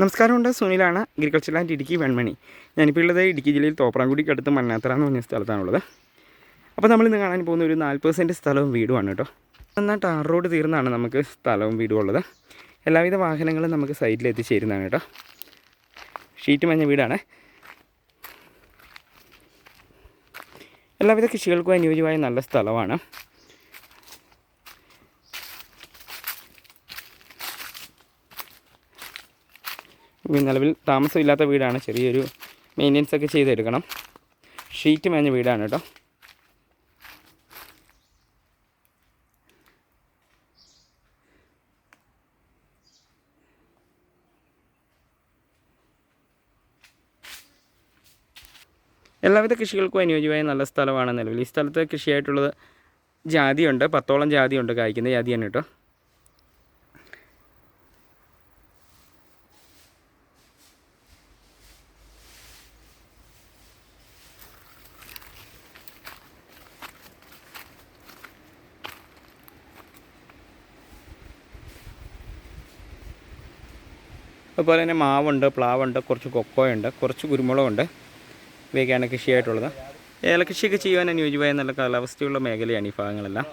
നമസ്കാരമുണ്ട്. സുനിലാണ് agriculture land Idukki Venmani. ഞാനിപ്പോൾ ഉള്ളത് ഇടുക്കി ജില്ലയിൽ തോപ്രാംകുടിക്ക് അടുത്ത് മണ്ണാത്തറ എന്ന് പറഞ്ഞ സ്ഥലത്താണുള്ളത്. അപ്പോൾ നമ്മൾ ഇന്ന് കാണാൻ പോകുന്ന ഒരു നാൽപ്പത് സെന്റ് സ്ഥലവും വീടുമാണ് കേട്ടോ. എന്നാൽ ടാർ റോഡ് തീർന്നാണ് നമുക്ക് സ്ഥലവും വീടും ഉള്ളത്. എല്ലാവിധ വാഹനങ്ങളും നമുക്ക് സൈറ്റിൽ എത്തിച്ചേരുന്നതാണ് കേട്ടോ. ഷീറ്റ് മഞ്ഞ വീടാണ്. എല്ലാവിധ കൃഷികൾക്കും അനുയോജ്യമായ നല്ല സ്ഥലമാണ്. നിലവിൽ താമസമില്ലാത്ത വീടാണ്. ചെറിയൊരു മെയിന്റെനൻസ് ഒക്കെ ചെയ്തെടുക്കണം. ഷീറ്റ് മേഞ്ഞ വീടാണ് കേട്ടോ. എല്ലാവിധ കൃഷികൾക്കും അനുയോജ്യമായ നല്ല സ്ഥലമാണ് നിലവിൽ. ഈ സ്ഥലത്ത് കൃഷിയായിട്ടുള്ളത് ജാതിയുണ്ട്. പത്തോളം ജാതിയുണ്ട്. കായ്ക്കുന്ന ജാതിയാണ് കേട്ടോ. അതുപോലെ തന്നെ മാവുണ്ട് പ്ലാവുണ്ട് കുറച്ച് കൊക്കോയുണ്ട് കുറച്ച് കുരുമുളകുണ്ട്. ഇവയൊക്കെയാണ് കൃഷിയായിട്ടുള്ളത്. ഏലകൃഷിയൊക്കെ ചെയ്യാൻ അനുയോജ്യമായ നല്ല കാലാവസ്ഥയുള്ള മേഖലയാണ് ഈ ഭാഗങ്ങളെല്ലാം.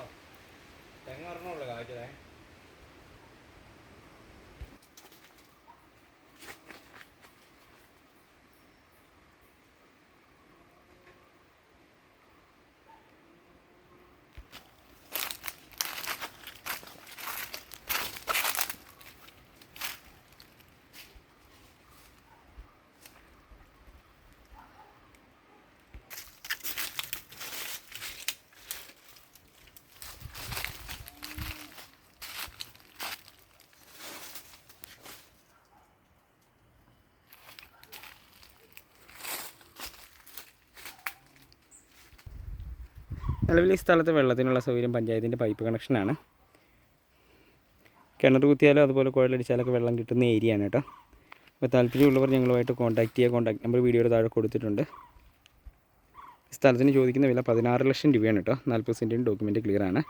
നിലവിൽ ഈ സ്ഥലത്ത് വെള്ളത്തിനുള്ള സൗകര്യം പഞ്ചായത്തിന്റെ പൈപ്പ് കണക്ഷനാണ് കിണർ കുത്തിയാലും അതുപോലെ കുഴലടിച്ചാലൊക്കെ വെള്ളം കിട്ടുന്ന ഏരിയ ആണ് കേട്ടോ. അപ്പോൾ താല്പര്യമുള്ളവർ ഞങ്ങളുമായിട്ട് കോൺടാക്ട് ചെയ്യുക. കോൺടാക്ട് നമ്പർ വീഡിയോയുടെ താഴെ കൊടുത്തിട്ടുണ്ട്. സ്ഥലത്തിന് ചോദിക്കുന്ന വില പതിനാറ് ലക്ഷം രൂപയാണ് കേട്ടോ. നാൽപ്പത് സെന്റിന് ഡോക്യുമെന്റ് ക്ലിയർ ആണ്.